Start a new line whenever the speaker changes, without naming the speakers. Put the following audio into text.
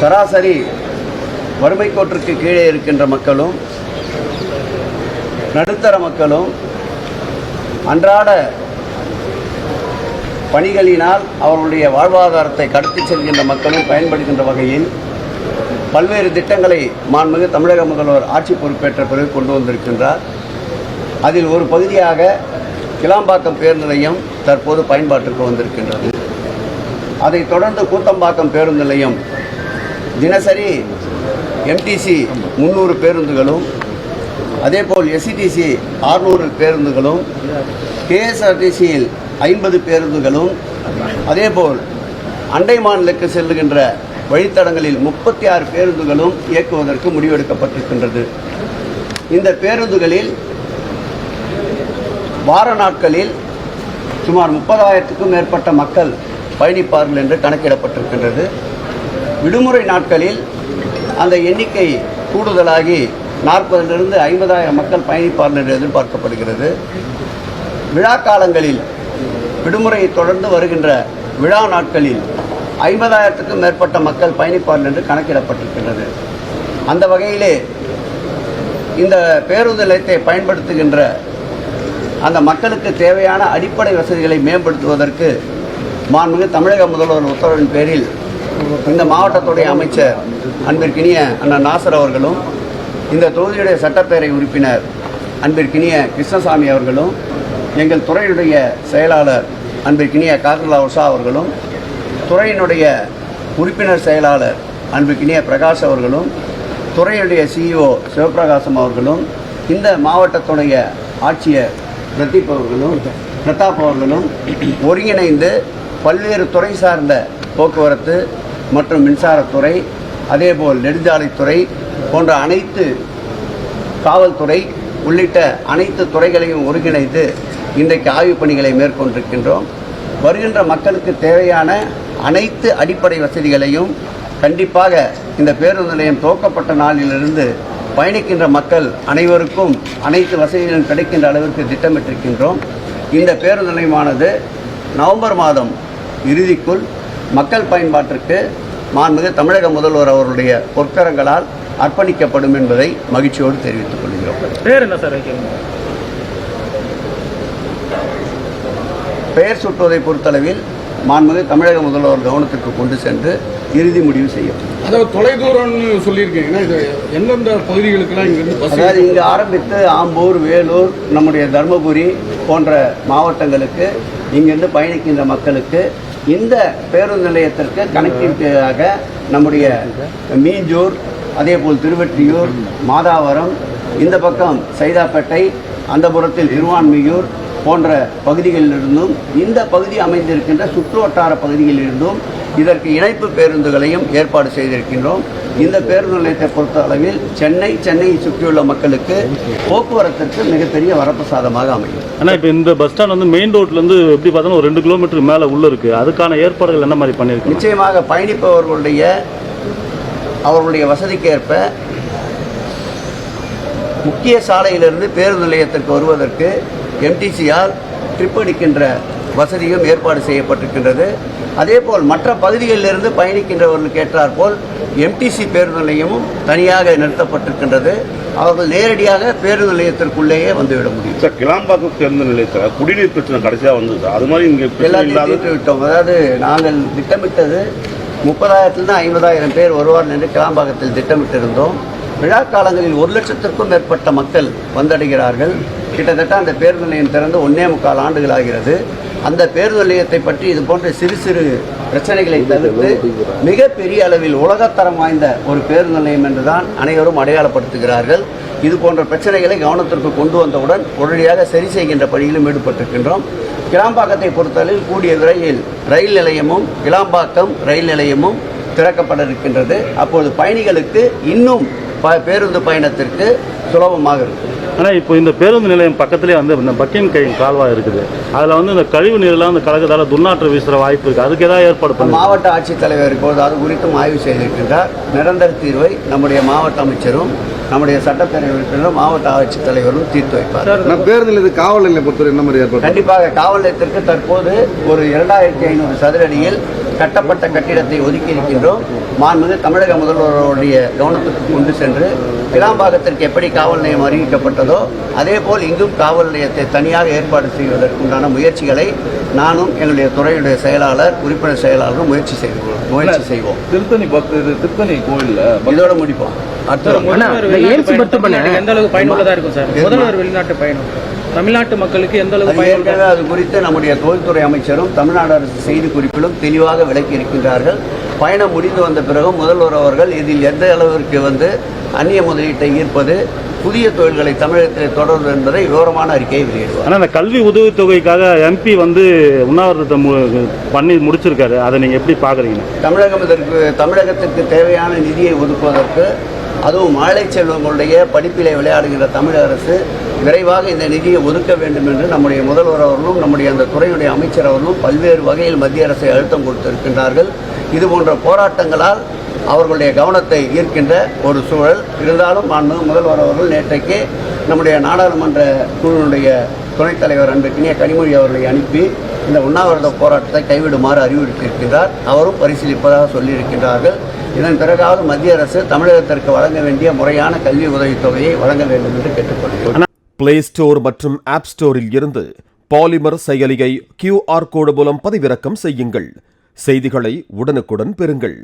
சராசரி வறுமை கோட்டிற்கு கீழே இருக்கின்ற மக்களும் நடுத்தர மக்களும் அன்றாட பணிகளினால் அவர்களுடைய வாழ்வாதாரத்தை கடத்திச் செல்கின்ற மக்களும் பயன்படுகின்ற வகையில் பல்வேறு திட்டங்களை மாண்புமிகு தமிழக முதல்வர் ஆட்சி பொறுப்பேற்ற பிறகு கொண்டு வந்திருக்கின்றார். அதில் ஒரு பகுதியாக கிளாம்பாக்கம் பேருந்து நிலையம் தற்போது பயன்பாட்டுக்கு வந்திருக்கின்றது. அதைத் தொடர்ந்து கூத்தம்பாக்கம் பேருந்து நிலையம் தினசரி எம்டிசி முந்நூறு பேருந்துகளும் அதேபோல் எஸ்சிடிசி ஆறுநூறு பேருந்துகளும் கேஎஸ்ஆர்டிசியில் ஐம்பது பேருந்துகளும் அதேபோல் அண்டை மாநிலக்கு செல்லுகின்ற வழித்தடங்களில் முப்பத்தி ஆறு பேருந்துகளும் இயக்குவதற்கு முடிவெடுக்கப்பட்டிருக்கின்றது. இந்த பேருந்துகளில் வார நாட்களில் சுமார் முப்பதாயிரத்துக்கும் மேற்பட்ட மக்கள் பயணிப்பார்கள் என்று கணக்கிடப்பட்டிருக்கின்றது. விடுமுறை நாட்களில் அந்த எண்ணிக்கை கூடுதலாகி நாற்பதிலிருந்து ஐம்பதாயிரம் மக்கள் பயணிப்பார்கள் என்று எதிர்பார்க்கப்படுகிறது. விழா காலங்களில் விடுமுறையை தொடர்ந்து வருகின்ற விழா நாட்களில் ஐம்பதாயிரத்துக்கும் மேற்பட்ட மக்கள் பயணிப்பார்கள் என்று கணக்கிடப்பட்டிருக்கின்றது. அந்த வகையிலே இந்த பேருந்து நிலையத்தை பயன்படுத்துகின்ற அந்த மக்களுக்கு தேவையான அடிப்படை வசதிகளை மேம்படுத்துவதற்கு மாண்புமிகு தமிழக முதல்வர் உத்தரவின் பேரில் இந்த மாவட்டத்துடைய அமைச்சர் அன்பிற்கினிய அண்ணன் நாசர் அவர்களும் இந்த தொகுதியுடைய சட்டப்பேரவை உறுப்பினர் அன்பிற்கினிய கிருஷ்ணசாமி அவர்களும் எங்கள் துறையுடைய செயலாளர் அன்பிற்கினிய காக்கலா உஷா அவர்களும் துறையினுடைய உறுப்பினர் செயலாளர் அன்பிற்கினிய பிரகாஷ் அவர்களும் துறையுடைய சிஇஓ சிவபிரகாசம் அவர்களும் இந்த மாவட்டத்துடைய ஆட்சியர் பிரதீப் அவர்களும் பிரதாப் அவர்களும் ஒருங்கிணைந்து பல்வேறு துறை சார்ந்த போக்குவரத்து மற்றும் மின்சாரத்துறை அதேபோல் நெடுஞ்சாலைத்துறை போன்ற அனைத்து காவல்துறை உள்ளிட்ட அனைத்து துறைகளையும் ஒருங்கிணைத்து இன்றைக்கு ஆய்வுப் பணிகளை மேற்கொண்டிருக்கின்றோம். வருகின்ற மக்களுக்கு தேவையான அனைத்து அடிப்படை வசதிகளையும் கண்டிப்பாக இந்த பேருந்து நிலையம் துவக்கப்பட்ட நாளிலிருந்து பயணிக்கின்ற மக்கள் அனைவருக்கும் அனைத்து வசதிகளும் கிடைக்கின்ற அளவிற்கு திட்டமிட்டிருக்கின்றோம். இந்த பேருந்து நிலையமானது நவம்பர் மாதம் இறுதிக்குள் மக்கள் பயன்பாட்டிற்கு மாண்புமிகு தமிழக முதல்வர் அவருடைய பொற்கரங்களால் அர்ப்பணிக்கப்படும் என்பதை மகிழ்ச்சியோடு தெரிவித்துக் கொள்கிறோம்.
பேர் என்ன சார்
பெயர் சுட்டுவதை பொறுத்தளவில் மாண்புமிகு தமிழக முதல்வர் கவனத்திற்கு கொண்டு சென்று இறுதி முடிவு செய்யும்
அதாவது தொலைதூரம்னு சொல்லியிருக்கீங்கன்னா இது எந்தெந்த பகுதிகளுக்கெல்லாம் இங்கிருந்து
அதாவது இங்கு ஆரம்பித்து ஆம்பூர் வேலூர் நம்முடைய தருமபுரி போன்ற மாவட்டங்களுக்கு இங்கிருந்து பயணிக்கின்ற மக்களுக்கு இந்த பேருந்து நிலையத்திற்கு கனெக்டிவிட்டியாக நம்முடைய மீஞ்சூர் அதேபோல் திருவெற்றியூர் மாதாவரம் இந்த பக்கம் சைதாப்பேட்டை அந்த புறத்தில் திருவான்மியூர் போன்ற பகுதிகளிலிருந்தும் இந்த பகுதி அமைந்திருக்கின்ற சுற்று வட்டார பகுதிகளிலிருந்தும் இதற்கு இணைப்பு பேருந்துகளையும் ஏற்பாடு செய்திருக்கின்றோம். இந்த பேருந்து நிலையத்தை பொறுத்த அளவில் சென்னை சென்னையை சுற்றியுள்ள மக்களுக்கு போக்குவரத்திற்கு மிகப்பெரிய வரப்பிரசாதமாக அமையும்.
ஆனால் இப்போ இந்த பஸ் ஸ்டாண்ட் வந்து மெயின் ரோட்லேருந்து எப்படி பார்த்தோன்னா ஒரு ரெண்டு கிலோமீட்டர் மேலே உள்ள இருக்கு. அதுக்கான ஏற்பாடுகள் என்ன மாதிரி பண்ணியிருக்கீங்க?
நிச்சயமாக பயணிப்பவர்களுடைய அவர்களுடைய வசதிக்கேற்ப முக்கிய சாலையிலிருந்து பேருந்து நிலையத்திற்கு வருவதற்கு எம்டிசியால் ட்ரிப் அடிக்கின்ற வசதியும் ஏற்பாடு செய்யப்பட்டிருக்கின்றது. அதேபோல் மற்ற பகுதிகளிலிருந்து பயணிக்கின்றவர்களுக்கு ஏற்றாற்போல் எம்டிசி பேருந்து நிலையமும் தனியாக நிறுத்தப்பட்டிருக்கின்றது. அவர்கள் நேரடியாக பேருந்து நிலையத்திற்குள்ளேயே வந்துவிட முடியும்.
சார் கிளாம்பாக்கம் பேருந்து நிலையத்தில் குடிநீர் பிரச்சனை கடைசியா வந்தது. அது மாதிரி இங்க
எல்லாத்தையும் தீர்த்து விட்டோம். அதாவது நாங்கள் திட்டமிட்டது முப்பதாயிரத்திலிருந்து ஐம்பதாயிரம் பேர் வருவார்கள் என்று கிளாம்பாக்கத்தில் திட்டமிட்டிருந்தோம். விழா காலங்களில் ஒரு லட்சத்திற்கும் மேற்பட்ட மக்கள் வந்தடைகிறார்கள். கிட்டத்தட்ட அந்த பேருந்து நிலையம் திறந்து ஒன்னே முக்கால் ஆண்டுகள் ஆகிறது அந்த பேருந்து நிலையத்தை பற்றி இது போன்ற சிறு சிறு பிரச்சனைகளை தவிர்த்து மிகப்பெரிய அளவில் உலகத்தரம் வாய்ந்த ஒரு பேருந்து நிலையம் என்றுதான் அனைவரும் அடையாளப்படுத்துகிறார்கள். இது போன்ற பிரச்சனைகளை கவனத்திற்கு கொண்டு வந்தவுடன் உடனடியாக சரி செய்கின்ற பணியிலும் ஈடுபட்டிருக்கின்றோம். கிளாம்பாக்கத்தை பொறுத்தவரையில் கூடிய விரைவில் ரயில் நிலையமும் கிளாம்பாக்கம் ரயில் நிலையமும் திறக்கப்பட இருக்கின்றது அப்பொழுது பயணிகளுக்கு இன்னும் ப- பேருந்து பயணத்திற்கு சுலபமாக இருக்கும்.
ஆனால் இப்போ இந்த பேருந்து நிலையம் பக்கத்துலேயே வந்து இந்த பக்கிங் கை கால்வாய் இருக்குது. அதில் வந்து இந்த கழிவு நீர்லாம் அந்த கலக்கத்தால் துர்நாற்றம் வீசுகிற வாய்ப்பு இருக்குது அதுக்கு ஏதாவது ஏற்பாடு பண்ணி
மாவட்ட ஆட்சித்தலைவர் இப்போது அது குறித்தும் ஆய்வு செய்திருக்கின்றார். நிரந்தர தீர்வை நம்முடைய மாவட்ட அமைச்சரும் நம்முடைய சட்டப்பேரவை உறுப்பினரும் மாவட்ட ஆட்சித்தலைவரும் தீர்த்து வைப்பார்
நான் பேருந்து நிலையத்து காவல் நிலையம் பொறுத்தவரை என்ன மாதிரி ஏற்பாடு
கண்டிப்பாக காவல் நிலையத்திற்கு தற்போது ஒரு இரண்டாயிரத்தி ஐநூறு சதுர அடியில் கட்டப்பட்ட கட்டிடத்தை ஒதுக்கி இருக்கின்றோம். மாண்புமிகு தமிழக முதல்வருடைய கவனத்துக்கு கொண்டு சென்று கிளாம்பாக்கத்திற்கு எப்படி காவல் நிலையம் அறிவிக்கப்பட்டதோ அதே போல் இங்கும் காவல் நிலையத்தை தனியாக ஏற்பாடு செய்வதற்குண்டான முயற்சிகளை நானும் எங்களுடைய துறையுடைய செயலாளர் உறுப்பினர் செயலாளரும் முயற்சி செய்து முயற்சி செய்வோம்.
திருத்தணி பக்த இது திருத்தணி கோயில்ல
இதோட முடிப்போம்.
எய்ம்ஸ்
பயணம்
மட்டும் பண்ண-
எந்த அளவுக்கு பயனுள்ளதா இருக்கும் சார்? முதல்வர் வெளிநாட்டு பயணம். தமிழ்நாட்டு மக்களுக்கு எந்த அளவுக்கு
ஏற்கனவே அது குறித்து நம்முடைய தொழில்துறை அமைச்சரும் தமிழ்நாடு அரசு செய்தி குறிப்பிலும் தெளிவாக விளக்கி இருக்கின்றார்கள். பயணம் முடிந்து வந்த பிறகு முதல்வர் அவர்கள் இதில் எந்த அளவிற்கு வந்து அந்நிய முதலீட்டை ஈர்ப்பது புதிய தொழில்களை தமிழகத்தில் தொடர்வது என்பதை விவரமான அறிக்கையை வெளியிடுவார்.
ஆனால் இந்த கல்வி உதவித்தொகைக்காக எம்பி வந்து உண்ணாவிரதத்தை பண்ணி முடிச்சிருக்காரு. அதை நீங்கள் எப்படி பார்க்குறீங்க
தமிழகம் இதற்கு தமிழகத்திற்கு தேவையான நிதியை ஒதுக்குவதற்கு அதுவும் மாலை செல்வங்களுடைய படிப்பிலே விளையாடுகின்ற தமிழக அரசு விரைவாக இந்த நிதியை ஒதுக்க வேண்டும் என்று நம்முடைய முதல்வர் அவர்களும் நம்முடைய அந்த துறையுடைய அமைச்சர் அவர்களும் பல்வேறு வகையில் மத்திய அரசை அழுத்தம் கொடுத்திருக்கின்றார்கள். இது போன்ற போராட்டங்களால் அவர்களுடைய கவனத்தை ஈர்க்கின்ற ஒரு சூழல். இருந்தாலும் மாண்பு முதல்வர் அவர்கள் நேற்றைக்கு நம்முடைய நாடாளுமன்ற குழுவினுடைய துணைத் தலைவர் அன்பிற்கினிய கனிமொழி அவர்களை அனுப்பி இந்த உண்ணாவிரத போராட்டத்தை கைவிடுமாறு அறிவுறுத்தியிருக்கின்றார். அவரும் பரிசீலிப்பதாக சொல்லியிருக்கின்றார்கள். இதன் பிறகாவது மத்திய அரசு தமிழகத்திற்கு வழங்க வேண்டிய முறையான கல்வி உதவித்தொகையை வழங்க வேண்டும் என்று கேட்டுக்கொள்கிறோம்.
பிளே ஸ்டோர் மற்றும் ஆப் ஸ்டோரில் இருந்து பாலிமர் செயலியை கியூஆர் கோடு மூலம் பதிவிறக்கம் செய்யுங்கள். செய்திகளை உடனுக்குடன் பெறுங்கள்.